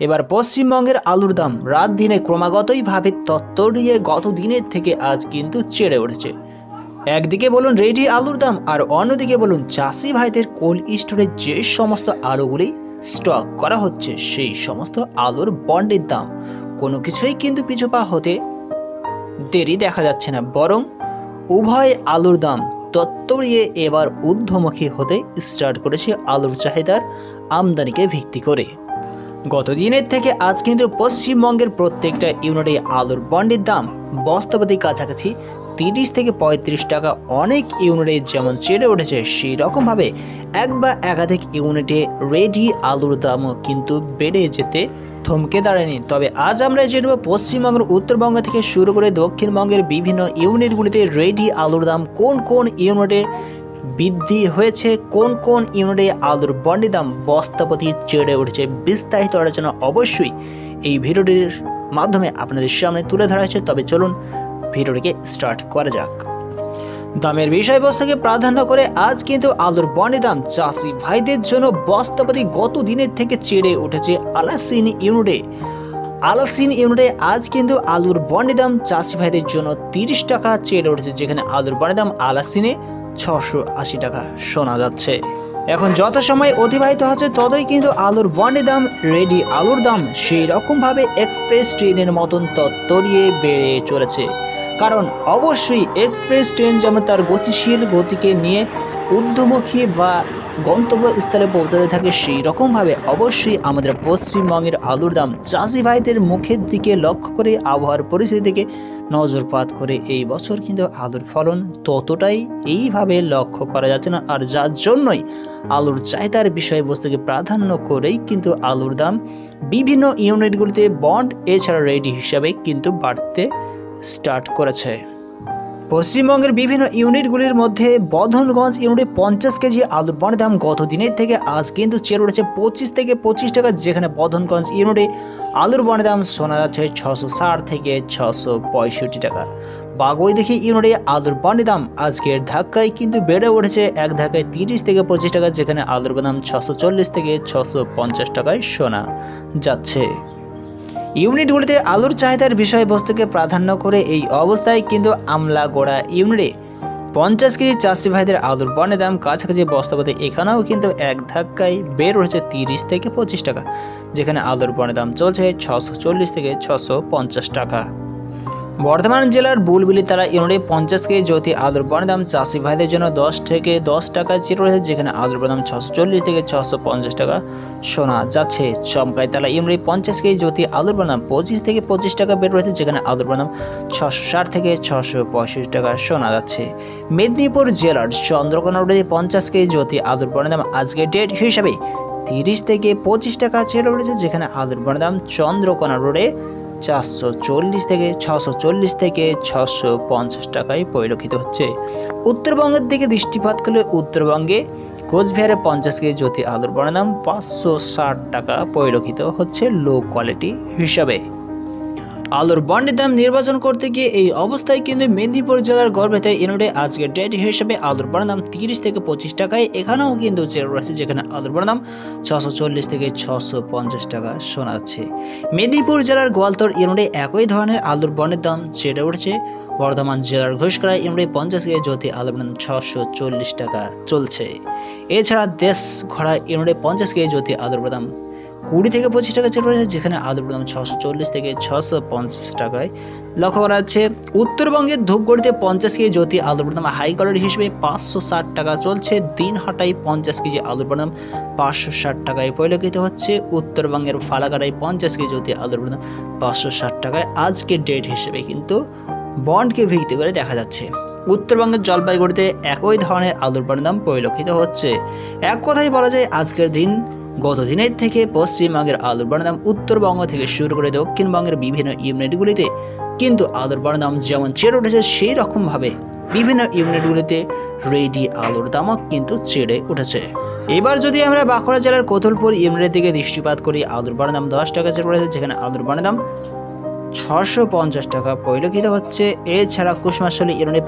এবার পশ্চিমবঙ্গের আলুর দাম রাত দিনে ক্রমাগতইভাবে তত্তরিয়ে গত দিনের থেকে আজ কিন্তু চেড়ে উঠেছে। একদিকে বলুন রেডি আলুর দাম আর অন্যদিকে বলুন চাষি ভাইদের কোল্ড স্টোরে যে সমস্ত আলুগুলি স্টক করা হচ্ছে, সেই সমস্ত আলুর বন্ডের দাম। কোনো কিছুই কিন্তু পিছুপা হতে দেরি দেখা যাচ্ছে না, বরং উভয় আলুর দাম তত্তরিয়ে এবার ঊর্ধ্বমুখী হতে স্টার্ট করেছে আলুর চাহিদার আমদানিকে ভিত্তি করে। গত দিনের থেকে আজ কিন্তু পশ্চিমবঙ্গের প্রত্যেকটা ইউনিটে আলুর বন্ডের দাম বস্তাপতি কাছাকাছি তিরিশ থেকে পঁয়ত্রিশ টাকা অনেক ইউনিটে যেমন চেড়ে উঠেছে সেই রকমভাবে এক বা একাধিক ইউনিটে রেডি আলুর দামও কিন্তু বেড়ে যেতে থমকে দাঁড়ায়নি। তবে আজ আমরা জেনব পশ্চিমবঙ্গের উত্তরবঙ্গ থেকে শুরু করে দক্ষিণবঙ্গের বিভিন্ন ইউনিটগুলিতে রেডি আলুর দাম কোন কোন ইউনিটে বৃদ্ধি হয়েছে, কোন কোন ইউনিটে আলুর বন্ডি দাম বস্তাপতি চেড়ে উঠেছে বিস্তারিত আলোচনা অবশ্যই এই ভিডিওটির মাধ্যমে আপনাদের সামনে তুলে ধরা হয়েছে। তবে চলুন ভিডিওটিকে স্টার্ট করা যাক। দামের বিষয়বস্তুকে প্রাধান্য করে আজ কিন্তু আলুর বন্ডের দাম চাষি ভাইদের জন্য বস্তাপতি গত দিনের থেকে চেড়ে উঠেছে আলাসিন ইউনিটে আলাসিন ইউনিটে আজ কিন্তু আলুর বন্ডের দাম চাষি ভাইদের জন্য তিরিশ টাকা চেড়ে উঠেছে, যেখানে আলুর বন্ডের দাম আলাসিনে ছশো আশি টাকা শোনা যাচ্ছে। এখন যত সময় অতিবাহিত হচ্ছে, ততই কিন্তু আলুর বন্ডের দাম, রেডি আলুর দাম সেই রকমভাবে এক্সপ্রেস ট্রেনের মতন তত্তরিয়ে বেড়ে চলেছে। কারণ অবশ্যই এক্সপ্রেস ট্রেন যেমন তার গতিশীল গতিকে নিয়ে ঊর্ধ্বমুখী বা গন্তব্যস্থলে পৌঁছাতে থাকে সেই রকমভাবে অবশ্যই আমাদের পশ্চিমবঙ্গের আলুর দাম চাষি ভাইদের মুখের দিকে লক্ষ্য করে আবহাওয়ার পরিস্থিতি থেকে নজরপাত করে এই বছর কিন্তু আলুর ফলন ততটাই এইভাবে লক্ষ্য করা যাচ্ছে না। আর যার জন্যই আলুর চাহিদার বিষয়বস্তুকে প্রাধান্য করেই কিন্তু আলুর দাম বিভিন্ন ইউনিটগুলিতে বন্ড, এছাড়া রেডি হিসাবে কিন্তু বাড়তে স্টার্ট করেছে। পশ্চিমবঙ্গের বিভিন্ন ইউনিটগুলির মধ্যে বধনগঞ্জ ইউনিটে পঞ্চাশ কেজি আলুর বনের দাম গত দিনের থেকে আজ কিন্তু চেয়ে উঠেছে পঁচিশ থেকে পঁচিশ টাকা, যেখানে বধনগঞ্জ ইউনিটে আলুর বনের দাম শোনা যাচ্ছে ছশো ষাট থেকে ছশো পঁয়ষট্টি টাকা। বাগই দেখি ইউনিটে আলুর বনের দাম আজকের ধাক্কায় কিন্তু বেড়ে উঠেছে এক ধাক্কায় তিরিশ থেকে পঁচিশ টাকা, যেখানে আলুর দাম ছশো চল্লিশ থেকে ছশো পঞ্চাশ টাকায় শোনা যাচ্ছে। ইউনিটগুলিতে আলুর চাহিদার বিষয়বস্তুকে প্রাধান্য করে এই অবস্থায় কিন্তু আমলা গোড়া ইউনিটে। পঞ্চাশ কেজি চাষি ভাইদের আলুর বনের দাম কাছাকাছি বস্তাপতি এখানেও কিন্তু এক ধাক্কায় বের হয়েছে তিরিশ থেকে পঁচিশ টাকা, যেখানে আলুর বনের দাম চলছে ছশো চল্লিশ থেকে ছশো পঞ্চাশ টাকা। বর্ধমান জেলার বুলবিলি তারা ইউনিটে পঞ্চাশ কেজি জ্যোতি আলুর দাম চাষি ভাইদের জন্য দশ থেকে দশ টাকা চির রয়েছে, যেখানে আলুর দাম ছশো চল্লিশ থেকে ছশো পঞ্চাশ টাকা। শোনা যাচ্ছে, চমকাই তালা ইউনিটে পঞ্চাশ কেজি জ্যোতি আলুর দাম পঁচিশ থেকে পঁচিশ টাকা বের রয়েছে, যেখানে আলুর দাম ছশো ষাট থেকে ছশো পঁয়ষট্টি টাকা শোনা যাচ্ছে। মেদিনীপুর জেলার চন্দ্রকোনা রোডে পঞ্চাশ কেজি জ্যোতি আলুর দাম আজকের ডেট হিসাবে তিরিশ থেকে পঁচিশ টাকা ছেড়ে রয়েছে, যেখানে আলুর দাম চন্দ্রকোনা রোডে চারশো চল্লিশ থেকে ছশো চল্লিশ থেকে ছশো পঞ্চাশ টাকায় পরিলক্ষিত হচ্ছে। উত্তরবঙ্গের দিকে দৃষ্টিপাত করলে উত্তরবঙ্গে কোচবিহারে পঞ্চাশ কেজি জ্যোতি আলুর বনের দাম পাঁচশো ষাট টাকা পরিলক্ষিত হচ্ছে লো কোয়ালিটি হিসাবে। আলুর বন্ডের দাম নির্বাচন করতে গিয়ে এই অবস্থায় কিন্তু মেদিনীপুর জেলার গর্ভেতে ইউনিটে আজকের ডেট হিসেবে আলুর বন্ডের দাম তিরিশ থেকে পঁচিশ টাকায়, এখানেও কিন্তু রয়েছে যেখানে আলুর বন্ডের দাম ছশো চল্লিশ থেকে ছশো পঞ্চাশ টাকা শোনাচ্ছে। মেদিনীপুর জেলার গোয়ালতর ইউনিটে একই ধরনের আলুর বন্ডের দাম চেড়ে উঠছে। বর্ধমান জেলার ঘোষকরা ইউনিটে পঞ্চাশ কেজি জ্যোতি আলুর দাম ছশো চল্লিশ টাকা চলছে। এছাড়া দেশ ঘোড়া ইউনিটে পঞ্চাশ কেজি জ্যোতি আলুর দাম কুড়ি থেকে পঁচিশ টাকা চেয়ে রয়েছে যেখানে আলুর দাম ছশো চল্লিশ থেকে ছশো পঞ্চাশ টাকায়। লক্ষ্য করা যাচ্ছে উত্তরবঙ্গের ধূপগড়িতে পঞ্চাশ কেজি জ্যোতি আলুর দাম হাই কোয়ালিটি হিসেবে পাঁচশো ষাট টাকা চলছে। দিন দিনহাটায় পঞ্চাশ কেজি আলুর দাম পাঁচশো ষাট টাকায় পরিলক্ষিত হচ্ছে। উত্তরবঙ্গের ফালাকাটায় পঞ্চাশ কেজি জ্যোতি আলুর দাম পাঁচশো ষাট টাকায় আজকের ডেট হিসেবে কিন্তু বন্ডকে ভিত্তি করে দেখা যাচ্ছে। উত্তরবঙ্গের জলপাইগুড়িতে একই ধরনের আলুর দাম পরিলক্ষিত হচ্ছে। এক কথায় বলা যায়, আজকের দিন গত দিনের থেকে পশ্চিমবঙ্গের আলুর বড় উত্তরবঙ্গ থেকে শুরু করে দক্ষিণবঙ্গের বিভিন্ন ইউনিটগুলিতে কিন্তু আলুর বড় দাম যেমন চেড়ে উঠেছে সেই রকমভাবে বিভিন্ন ইউনিটগুলিতে রেডি আলুর দামও কিন্তু চেড়ে উঠেছে। এবার যদি আমরা বাঁকুড়া জেলার কোথলপুর ইউনিটের দিকে দৃষ্টিপাত করি, আলুর দাম দশ টাকা চেড়ে উঠেছে, যেখানে আলুর বড় দাম ছশো পঞ্চাশ টাকা পরিলক্ষিত হচ্ছে। এছাড়া কুসমাশলী ইউনিটে